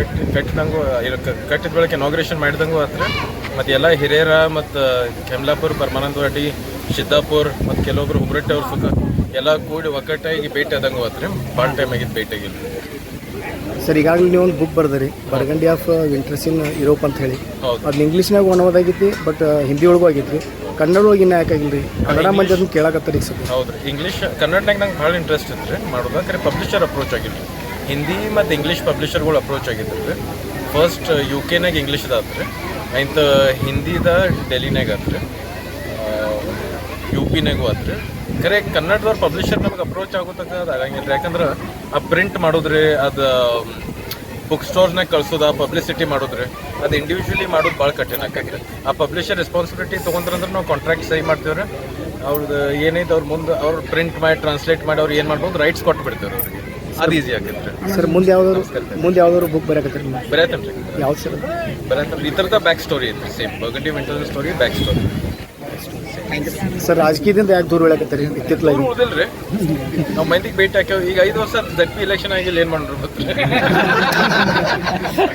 Cut ಕಟ್ಟಿದಂಗೂ ಕಟ್ಟಿದ ಬೆಳಗ್ಗೆ inauguration ಮಾಡಿದಂಗೂ ಆತ್ರ ಮತ್ತು ಎಲ್ಲ ಹಿರಿಯರ ಮತ್ತು ಕೆಮ್ಲಾಪುರ್ ಪರಮಾನಂದ ವಾಡಿ ಸಿದ್ದಾಪುರ್ ಮತ್ತು ಕೆಲವೊಬ್ರು ಹುಬ್ರಟ್ಟಿ ಅವ್ರ ಸುಖ ಎಲ್ಲ ಕೂಡಿ ಒಕ್ಕಟ್ಟಾಗಿ ಭೇಟಿ ಆದಂಗು ಆತ್ರಿ ಭಾಳ ಟೈಮ್ ಆಗಿದ್ದು ಭೇಟಿ ಆಗಿಲ್ಲ ಸರ್ ಈಗಾಗಲೇ ನೀವು ಒಂದು book ಬರ್ದರಿ Burgundy of winters in Europe ಅಂತ ಹೇಳಿ. ಹೌದು. ಅದನ್ನ ಇಂಗ್ಲೀಷ್ನಾಗ ಒಣಗೋದಾಗೈತಿ ಬಟ್ ಹಿಂದಿ ಒಳಗೂ ಆಗಿತ್ತು ಕನ್ನಡ ಒಳಗೆ ಇನ್ನೂ ಯಾಕಾಗಿಲ್ರಿ ಕನ್ನಡ ಮಂದಿ ಅದನ್ನು ಕೇಳಾಕತ್ತಾರ ಈಗ ಸರ್ ಹೌದ್ರಿ ಇಂಗ್ಲೀಷ್ ಕನ್ನಡನಾಗ ನಂಗೆ ಭಾಳ ಇಂಟ್ರೆಸ್ಟ್ ಇತ್ತು ರೀ ಮಾಡೋದು ಪಬ್ಲಿಷರ್ ಅಪ್ರೋಚ್ ಆಗಿಲ್ಲ ಹಿಂದಿ ಮತ್ತು ಇಂಗ್ಲೀಷ್ ಪಬ್ಲಿಷರ್ಗಳು ಅಪ್ರೋಚ್ ಆಗಿದ್ರು ರೀ ಫಸ್ಟ್ ಯು ಕೆನಾಗ ಇಂಗ್ಲೀಷ್ ಆತು ರೀ ಆಯ್ತ ಹಿಂದಿದ ಡೆಲ್ಲಿನಾಗ ಆತು ರೀ ಯು ಪಿನಾಗೂ ಆತು ರೀ ಖರೆ ಕನ್ನಡದವ್ರ ಪಬ್ಲಿಷರ್ ನಮಗೆ ಅಪ್ರೋಚ್ ಆಗೋತಕ್ಕ ಅದು ಆಗಂಗಿಲ್ಲ ಯಾಕಂದ್ರೆ ಆ ಪ್ರಿಂಟ್ ಮಾಡೋದ್ರಿ, ಅದು ಬುಕ್ ಸ್ಟೋರ್ನಾಗ ಕಳ್ಸೋದು ಆ ಪಬ್ಲಿಸಿಟಿ ಮಾಡಿದ್ರೆ. ಅದು ಇಂಡಿವಿಜುವಲಿ ಮಾಡೋದು ಭಾಳ ಕಠಿಣ ಆ ಪಬ್ಲಿಷರ್ ರೆಸ್ಪಾನ್ಸಿಬಿಲಿಟಿ ತೊಗೊಂಡ್ರಂದ್ರೆ ನಾವು ಕಾಂಟ್ರಾಕ್ಟ್ ಸಹಿ ಮಾಡ್ತೀವ್ರಿ. ಅವ್ರದ್ದು ಏನೈತೆ ಅವ್ರ ಮುಂದೆ ಅವ್ರು ಪ್ರಿಂಟ್ ಮಾಡಿ ಟ್ರಾನ್ಸ್ಲೇಟ್ ಮಾಡಿ ಅವ್ರು ಏನು ಮಾಡ್ಬೋದು ರೈಟ್ಸ್ ಕೊಟ್ಟು ಬಿಡ್ತಾರೆ ಅವ್ರಿಗೆ. ಅದು ಈಸಿ ಸರ್ ಮುಂದೆ ಯಾವ್ದಾದ್ರು ಮುಂದೆ ಯಾವ್ದಾದ್ರು ಬುಕ್ ಬರೆಯಕತ್ತೀರಿ ಬರತ್ತೆ ಯಾವ್ದು ಸರ್ ಬರತ್ತೆ ಈ ಥರದ ಬ್ಯಾಕ್ ಸ್ಟೋರಿ ಐತೆ same Burgundy winter story back story sir ರಾಜಕೀಯದಿಂದ ಯಾಕೆ ದೂರ ಬೆಳಕತ್ತೀರಿ ಇತ್ತಿತ್ತಲಾಗಿ ನಾವು ಮಂದಿಗೆ ಭೇಟಿ ಹಾಕ್ಯಾವ. ಈಗ ಐದು ವರ್ಷ ಜಡ್ ಪಿ ಇಲೆಕ್ಷನ್ ಆಗಿಲ್ಲ ಏನು ಮಾಡ್ರು ಗೊತ್ತಿಲ್ಲ